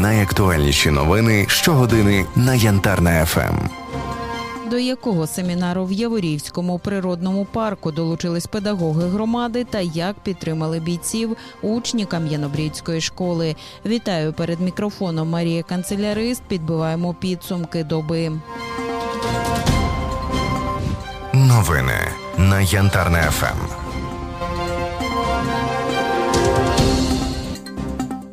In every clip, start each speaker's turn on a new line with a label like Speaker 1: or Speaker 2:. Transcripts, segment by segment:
Speaker 1: Найактуальніші новини щогодини на Янтарна ФМ.
Speaker 2: До якого семінару в Яворівському природному парку долучились педагоги громади та як підтримали бійців учні Кам'янобрідської школи. Вітаю перед мікрофоном Марія Канцелярист. Підбиваємо підсумки доби.
Speaker 1: Новини на Янтарна ФМ.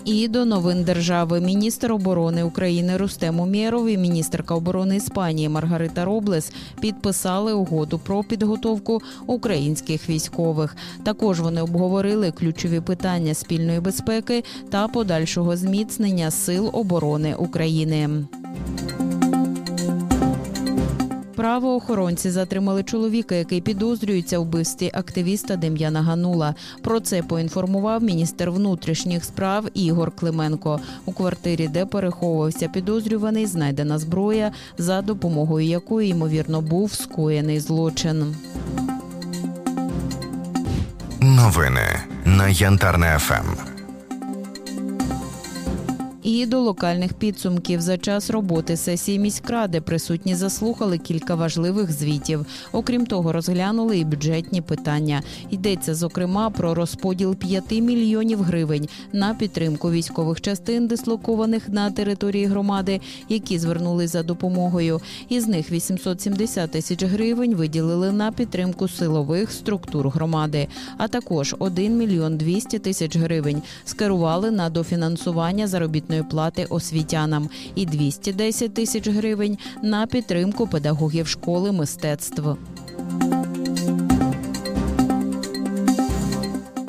Speaker 2: І до новин держави міністр оборони України Рустем Умєров і міністерка оборони Іспанії Маргарита Роблес підписали угоду про підготовку українських військових. Також вони обговорили ключові питання спільної безпеки та подальшого зміцнення сил оборони України. Правоохоронці затримали чоловіка, який підозрюється вбивстві активіста Дем'яна Ганула. Про це поінформував міністр внутрішніх справ Ігор Клименко. У квартирі, де переховувався підозрюваний, знайдена зброя, за допомогою якої ймовірно був скоєний злочин.
Speaker 1: Новини на Янтарна ФМ.
Speaker 2: І до локальних підсумків за час роботи сесії міськради присутні заслухали кілька важливих звітів. Окрім того, розглянули і бюджетні питання. Йдеться зокрема про розподіл 5 мільйонів гривень на підтримку військових частин, дислокованих на території громади, які звернулись за допомогою. Із них 870 тисяч гривень виділили на підтримку силових структур громади, а також 1 мільйон 200 тисяч гривень скерували на дофінансування заробітної плати освітянам і 210 тисяч гривень на підтримку педагогів школи мистецтв.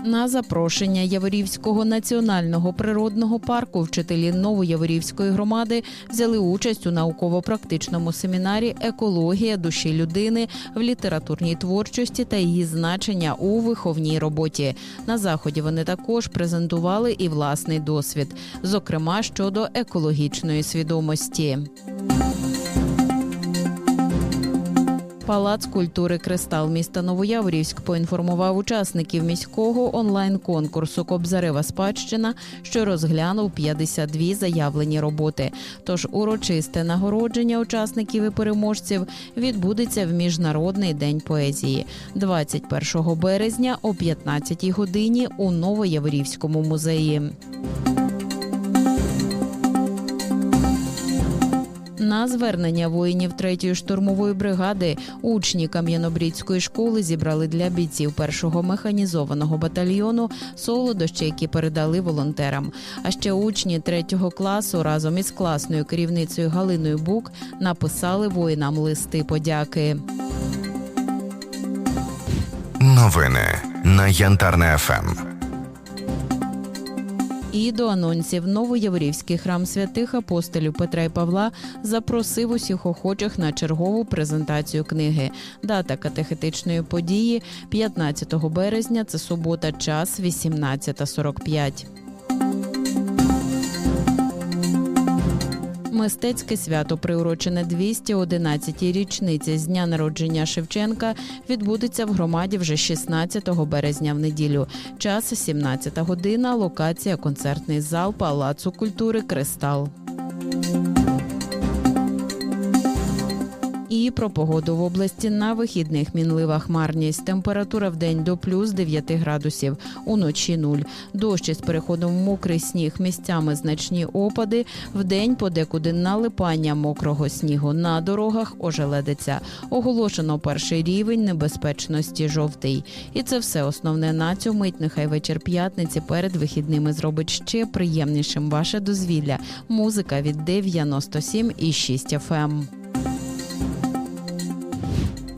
Speaker 2: На запрошення Яворівського національного природного парку вчителі Новояворівської громади взяли участь у науково-практичному семінарі Екологія душі людини в літературній творчості та її значення у виховній роботі. На заході вони також презентували і власний досвід, зокрема щодо екологічної свідомості. Палац культури Кристал міста Новояворівськ поінформував учасників міського онлайн-конкурсу Кобзарева спадщина, що розглянув 52 заявлені роботи. Тож урочисте нагородження учасників і переможців відбудеться в міжнародний день поезії 21 березня о 15 годині у Новояворівському музеї. На звернення воїнів 3-ї штурмової бригади учні Кам'янобрідської школи зібрали для бійців першого механізованого батальйону солодощі, які передали волонтерам. А ще учні 3-го класу разом із класною керівницею Галиною Бук написали воїнам листи подяки.
Speaker 1: Новини на Янтарна ФМ.
Speaker 2: І до анонсів Новояврівський храм святих апостолів Петра і Павла запросив усіх охочих на чергову презентацію книги. Дата катехетичної події 15 березня. Це субота, час 18.45. Мистецьке свято, приурочене 211-й річниці з дня народження Шевченка, відбудеться в громаді вже 16 березня в неділю. Час 17 година. Локація концертний зал Палацу культури Кристал. Про погоду в області на вихідних мінлива хмарність. Температура в день до плюс 9 градусів, уночі 0. Дощ із переходом в мокрий сніг, місцями значні опади. В день подекуди налипання мокрого снігу на дорогах ожеледиться. Оголошено перший рівень небезпечності жовтий. І це все основне на цю мить. Нехай вечір п'ятниці перед вихідними зробить ще приємнішим ваше дозвілля. Музика від 97,6 FM.